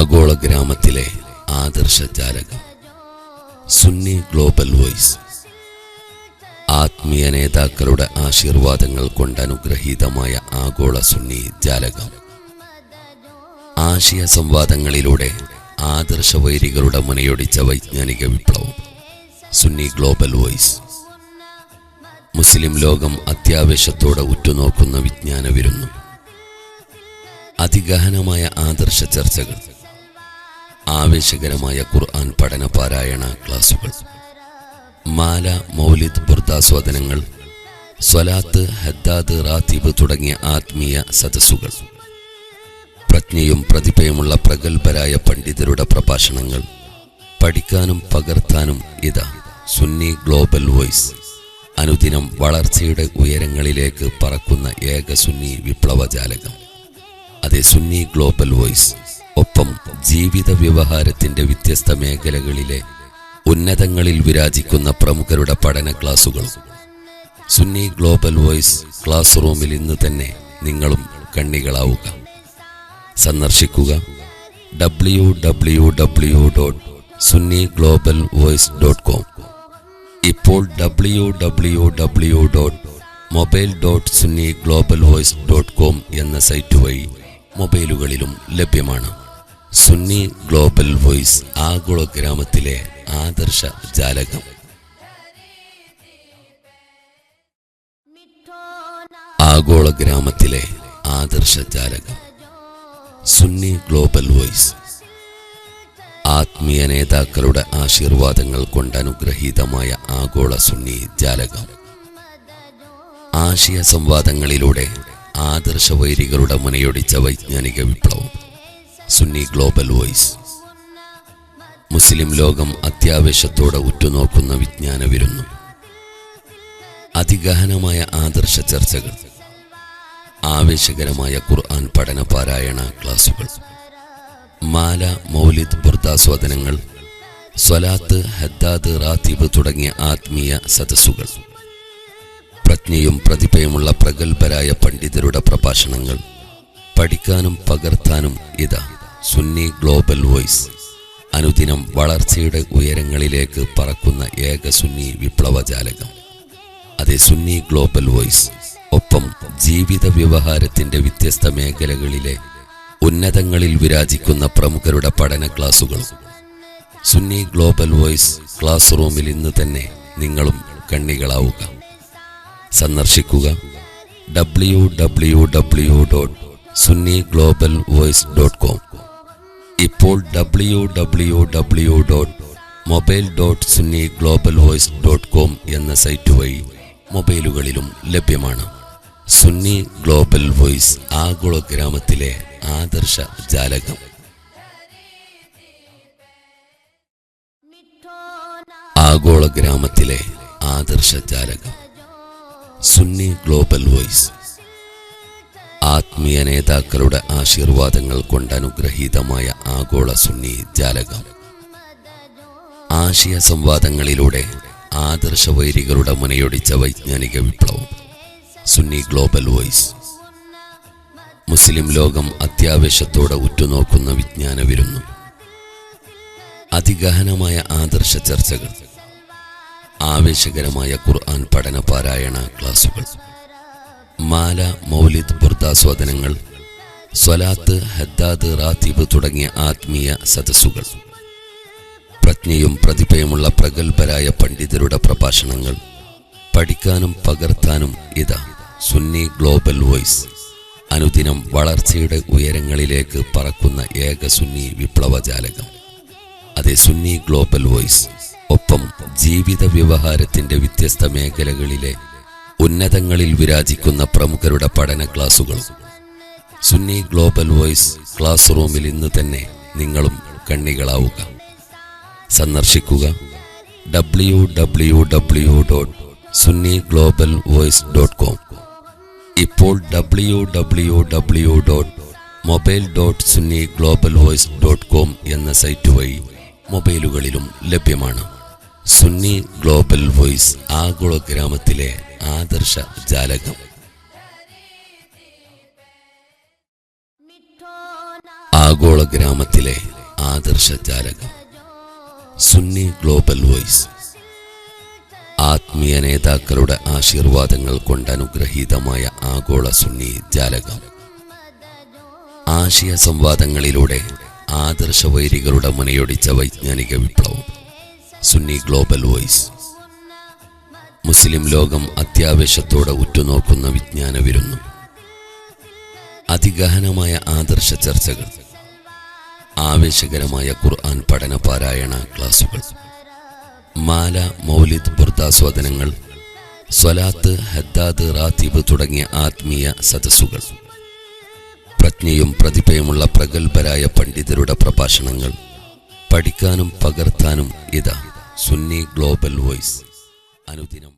ആഗോള ഗ്രാമത്തിലെ ആദർശ ജാലകം സുന്നി ഗ്ലോബൽ വോയിസ്. ആത്മീയ നേതാക്കളുടെ ആശീർവാദങ്ങൾ കൊണ്ട് അനുഗ്രഹീതമായ ആഗോള സുന്നി ജാലകം. ആശയ സംവാദങ്ങളിലൂടെ ആദർശ വൈരികളുടെ മുനയൊടിച്ച വൈജ്ഞാനിക വിപ്ലവം സുന്നി ഗ്ലോബൽ വോയിസ്. മുസ്ലിം ലോകം അത്യാവശ്യത്തോടെ ഉറ്റുനോക്കുന്ന വിജ്ഞാന വിരുന്നു അതിഗഹനമായ ആദർശ ചർച്ചകൾ. ആവേശകരമായ ഖുർആൻ പഠന പാരായണ ക്ലാസുകൾ. മാല മൗലിദ് ബുർദാസ്വാദനങ്ങൾ സ്വലാത്ത് ഹദ്ദാദ് റാത്തീബ് തുടങ്ങിയ ആത്മീയ സദസ്സുകൾ. പ്രജ്ഞയും പ്രതിഭയുമുള്ള പ്രഗത്ഭരായ പണ്ഡിതരുടെ പ്രഭാഷണങ്ങൾ. പഠിക്കാനും പകർത്താനും ഇതാ സുന്നി ഗ്ലോബൽ വോയിസ്. അനുദിനം വളർച്ചയുടെ ഉയരങ്ങളിലേക്ക് പറക്കുന്ന ഏക സുന്നി വിപ്ലവജാലകം. അതേ സുന്നി ഗ്ലോബൽ വോയിസ്. ഒപ്പം ജീവിത വ്യവഹാരത്തിന്റെ വ്യത്യസ്ത മേഖലകളിലെ ഉന്നതങ്ങളിൽ വിരാജിക്കുന്ന പ്രമുഖരുടെ പഠന ക്ലാസുകൾ. സുന്നി ഗ്ലോബൽ വോയിസ് ക്ലാസ് റൂമിൽ ഇന്ന് തന്നെ നിങ്ങളും കണ്ണികളാവുക. സന്ദർശിക്കുക. W W W dot Sunni global voice dot com ഇപ്പോൾ W W W dot mobile dot Sunni global voice dot com എന്ന സൈറ്റ് വഴി മൊബൈലുകളിലും ലഭ്യമാണ്. സുന്നി ഗ്ലോബൽ വോയിസ് ആഗോള ഗ്രാമത്തിലെ ആദർശ ജാലകം. ആഗോള ഗ്രാമത്തിലെ ആദർശ ജാലകം. Sunni global voice. ആത്മീയ നേതാക്കളുടെ ആശീർവാദങ്ങൾ കൊണ്ട് അനുഗ്രഹീതമായ ആഗോള സുന്നി ജാലകം. ആശയ സംവാദങ്ങളിലൂടെ ആദർശ വൈരികളുടെ മുനയൊടിച്ച വൈജ്ഞാനിക വിപ്ലവം. Sunni global voice. മുസ്ലിം ലോകം അത്യാവേശത്തോടെ ഉറ്റുനോക്കുന്ന വിജ്ഞാന വിരുന്നു. അതിഗഹനമായ ആദർശ ചർച്ചകൾ ആവേശകരമായ ഖുർആൻ പഠന പാരായണ ക്ലാസുകൾ മാല മൗലിദ് ബുർദാസ്വാദനങ്ങൾ സ്വലാത്ത് ഹദ്ദാദ് റാത്തീബ് തുടങ്ങിയ ആത്മീയ സദസ്സുകൾ പ്രജ്ഞയും പ്രതിഭയുമുള്ള പ്രഗത്ഭരായ പണ്ഡിതരുടെ പ്രഭാഷണങ്ങൾ പഠിക്കാനും പകർത്താനും ഇതാ. Sunni global voice. അനുദിനം വളർച്ചയുടെ ഉയരങ്ങളിലേക്ക് പറക്കുന്ന ഏക സുന്നി വിപ്ലവജാലകം. അതെ സുന്നി ഗ്ലോബൽ വോയിസ്. ഒപ്പം ജീവിത വ്യവഹാരത്തിന്റെ വ്യത്യസ്ത മേഖലകളിലെ ഉന്നതങ്ങളിൽ വിരാജിക്കുന്ന പ്രമുഖരുടെ പഠന ക്ലാസുകളും. സുന്നി ഗ്ലോബൽ വോയിസ് ക്ലാസ് റൂമിൽ ഇന്ന് തന്നെ നിങ്ങളും കണ്ണികളാവുക. സന്ദർശിക്കുക. W W W dot Sunni global voice dot com. ഇപ്പോൾ W W W dot mobile dot Sunni global voice dot com എന്ന സൈറ്റ് വഴി മൊബൈലുകളിലും ലഭ്യമാണ്. സുന്നി ഗ്ലോബൽ വോയിസ് ആഗോള ഗ്രാമത്തിലെ ആദർശ ജാലകം. ആഗോള ഗ്രാമത്തിലെ ആദർശ ജാലകം. സുന്നി ഗ്ലോബൽ വോയിസ് ആത്മീയ നേതാക്കളുടെ ആശീർവാദങ്ങൾ കൊണ്ട് അനുഗ്രഹീതമായ ആഗോള സുന്നി ജാലകം. ആശയ സംവാദങ്ങളിലൂടെ ആദർശ വൈരികളുടെ മുനയൊടിച്ച വൈജ്ഞാനിക വിപ്ലവം. Sunni global voice. മുസ്ലിം ലോകം അത്യാവേശത്തോടെ ഉറ്റുനോക്കുന്ന വിജ്ഞാന വിരുന്നു. അതിഗഹനമായ ആദർശ ചർച്ചകൾ. ആവേശകരമായ ഖുർആൻ പഠന പാരായണ ക്ലാസുകൾ. മാല മൗലിദ് ബുർദാസ്വാദനങ്ങൾ സ്വലാത്ത് ഹദ്ദാദ് റാത്തീബ് തുടങ്ങിയ ആത്മീയ സദസ്സുകൾ. പ്രജ്ഞയും പ്രതിഭയുമുള്ള പ്രഗത്ഭരായ പണ്ഡിതരുടെ പ്രഭാഷണങ്ങൾ പഠിക്കാനും പകർത്താനും ഇതാ സുന്നി ഗ്ലോബൽ വോയിസ്. അനുദിനം വളർച്ചയുടെ ഉയരങ്ങളിലേക്ക് പറക്കുന്ന ഏക സുന്നി വിപ്ലവജാലകം. അതേ സുന്നി ഗ്ലോബൽ വോയിസ്. ഒപ്പം ജീവിത വ്യവഹാരത്തിന്റെ വ്യത്യസ്ത മേഖലകളിലെ ഉന്നതങ്ങളിൽ വിരാജിക്കുന്ന പ്രമുഖരുടെ പഠന ക്ലാസുകൾ. സുന്നി ഗ്ലോബൽ വോയിസ് ക്ലാസ് റൂമിൽ ഇന്ന് തന്നെ നിങ്ങളും കണ്ണികളാവുക. സന്ദർശിക്കുക. W W W dot Sunni global voice dot com ഇപ്പോൾ W W W dot mobile dot Sunni global voice dot com എന്ന സൈറ്റ് വഴി മൊബൈലുകളിലും ലഭ്യമാണ്. സുന്നി ഗ്ലോബൽ വോയിസ് ആഗോള ഗ്രാമത്തിലെ ആദർശ ജാലകം. ആഗോള ഗ്രാമത്തിലെ ആദർശ ജാലകം. Sunni global voice. ആത്മീയ നേതാക്കളുടെ ആശീർവാദങ്ങൾ കൊണ്ട് അനുഗ്രഹീതമായ ആഗോള സുന്നി ജാലകം. ആശയ സംവാദങ്ങളിലൂടെ ആദർശ വൈരികളുടെ മുനയൊടിച്ച വൈജ്ഞാനിക വിപ്ലവം. Sunni global voice. മുസ്ലിം ലോകം അത്യാവേശത്തോടെ ഉറ്റുനോക്കുന്ന വിജ്ഞാന വിരുന്നു അതിഗഹനമായ ആദർശ ചർച്ചകൾ ആവേശകരമായ ഖുർആൻ പഠന പാരായണ ക്ലാസുകൾ മാല മൗലിദ് ബുർദാസ്വാദനങ്ങൾ സ്വലാത്ത് ഹദ്ദാദ് റാത്തീബ് തുടങ്ങിയ ആത്മീയ സദസ്സുകൾ പ്രജ്ഞയും പ്രതിഭയുമുള്ള പ്രഗത്ഭരായ പണ്ഡിതരുടെ പ്രഭാഷണങ്ങൾ പഠിക്കാനും പകർത്താനും ഇതാ സുന്നി ഗ്ലോബൽ വോയിസ്. അനുദിനം.